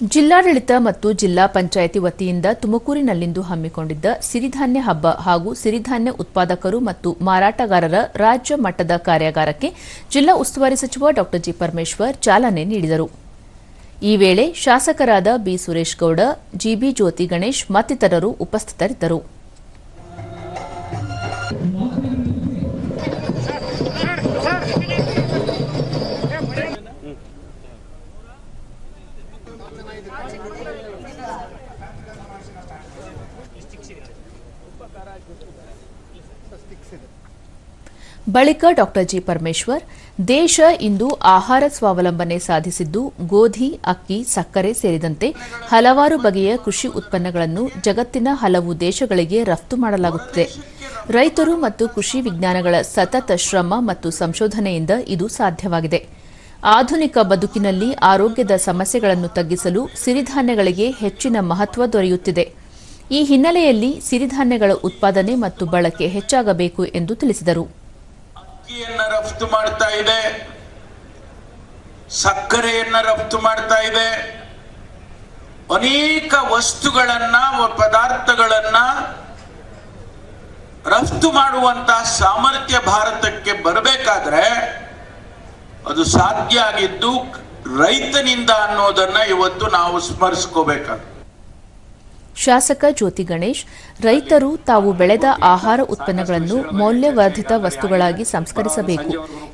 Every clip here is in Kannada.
ಜಿಲ್ಲಾಡಳಿತ ಮತ್ತು ಜಿಲ್ಲಾ ಪಂಚಾಯಿತಿ ವತಿಯಿಂದ ತುಮಕೂರಿನಲ್ಲಿಂದು ಹಮ್ಮಿಕೊಂಡಿದ್ದ ಸಿರಿಧಾನ್ಯ ಹಬ್ಬ ಹಾಗೂ ಸಿರಿಧಾನ್ಯ ಉತ್ಪಾದಕರು ಮತ್ತು ಮಾರಾಟಗಾರರ ರಾಜ್ಯ ಮಟ್ಟದ ಕಾರ್ಯಾಗಾರಕ್ಕೆ ಜಿಲ್ಲಾ ಉಸ್ತುವಾರಿ ಸಚಿವ ಡಾ ಜಿ ಪರಮೇಶ್ವರ್ ಚಾಲನೆ ನೀಡಿದರು. ಈ ವೇಳೆ ಶಾಸಕರಾದ ಬಿ ಸುರೇಶ್ ಗೌಡ ಜಿಬಿ ಜ್ಯೋತಿ ಗಣೇಶ್ ಮತ್ತಿತರರು ಉಪಸ್ಥಿತರಿದ್ದರು. ಬಳಿಕ ಡಾ ಜಿ ಪರಮೇಶ್ವರ್, ದೇಶ ಇಂದು ಆಹಾರ ಸ್ವಾವಲಂಬನೆ ಸಾಧಿಸಿದ್ದು, ಗೋಧಿ, ಅಕ್ಕಿ, ಸಕ್ಕರೆ ಸೇರಿದಂತೆ ಹಲವಾರು ಬಗೆಯ ಕೃಷಿ ಉತ್ಪನ್ನಗಳನ್ನು ಜಗತ್ತಿನ ಹಲವು ದೇಶಗಳಿಗೆ ರಫ್ತು ಮಾಡಲಾಗುತ್ತಿದೆ. ರೈತರು ಮತ್ತು ಕೃಷಿ ವಿಜ್ಞಾನಗಳ ಸತತ ಶ್ರಮ ಮತ್ತು ಸಂಶೋಧನೆಯಿಂದ ಇದು ಸಾಧ್ಯವಾಗಿದೆ. ಆಧುನಿಕ ಬದುಕಿನಲ್ಲಿ ಆರೋಗ್ಯದ ಸಮಸ್ಯೆಗಳನ್ನು ತಗ್ಗಿಸಲು ಸಿರಿಧಾನ್ಯಗಳಿಗೆ ಹೆಚ್ಚಿನ ಮಹತ್ವ ದೊರೆಯುತ್ತಿದೆ. ಈ ಹಿನ್ನೆಲೆಯಲ್ಲಿ ಸಿರಿಧಾನ್ಯಗಳ ಉತ್ಪಾದನೆ ಮತ್ತು ಬಳಕೆ ಹೆಚ್ಚಾಗಬೇಕು ಎಂದು ತಿಳಿಸಿದರು. ಅಕ್ಕಿಯನ್ನ ರಫ್ತು ಮಾಡ್ತಾ ಇದೆ. ಸಕ್ಕರೆಯನ್ನ ರಫ್ತು ಮಾಡ್ತಾ ಇದೆ. ಅನೇಕ ವಸ್ತುಗಳನ್ನ, ಪದಾರ್ಥಗಳನ್ನ ರಫ್ತು ಮಾಡುವಂತ ಸಾಮರ್ಥ್ಯ ಬರಬೇಕಾದ್ರೆ ಅದು ಸಾಧ್ಯ ಆಗಿದ್ದು ರೈತನಿಂದ ಅನ್ನೋದನ್ನ ಇವತ್ತು ನಾವು ಸ್ಮರಿಸ್ಕೋಬೇಕಾಗುತ್ತೆ ಶಾಸಕ ಜ್ಯೋತಿ ಗಣೇಶ್, ರೈತರು ತಾವು ಬೆಳೆದ ಆಹಾರ ಉತ್ಪನ್ನಗಳನ್ನು ಮೌಲ್ಯವರ್ಧಿತ ವಸ್ತುಗಳಾಗಿ ಸಂಸ್ಕರಿಸಬೇಕು.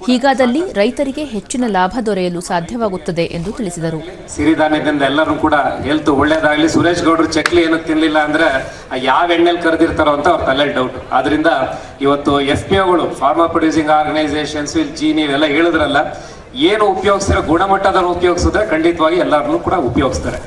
ಹೀಗಾದಲ್ಲಿ ರೈತರಿಗೆ ಹೆಚ್ಚಿನ ಲಾಭ ದೊರೆಯಲು ಸಾಧ್ಯವಾಗುತ್ತದೆ ಎಂದು ತಿಳಿಸಿದರು. ಸಿರಿಧಾನ್ಯದಿಂದ ಎಲ್ಲರೂ ಕೂಡ ಹೆಲ್ತ್ ಒಳ್ಳೇದಾಗಲಿ ಸುರೇಶ್ ಗೌಡ್ರು ಚಕ್ಲಿ ಏನು ತಿನ್ನಲಿಲ್ಲ ಅಂದ್ರೆ ಯಾವ ಎಣ್ಣೆಲಿ ಕರೆದಿರ್ತಾರೋ ಅಂತ ಅವ್ರ ತಲೆ ಡೌಟ್ ಆದ್ರಿಂದ ಇವತ್ತು S P farmer producing organisations will ಜೀನಿ ಇದೆಲ್ಲ ಹೇಳಿದ್ರಲ್ಲ, ಏನು ಉಪಯೋಗಿಸ್ತಾರೆ ಗುಣಮಟ್ಟದ ಉಪಯೋಗಿಸಿದ್ರೆ ಖಂಡಿತವಾಗಿ ಎಲ್ಲರನ್ನೂ ಕೂಡ ಉಪಯೋಗಿಸ್ತಾರೆ.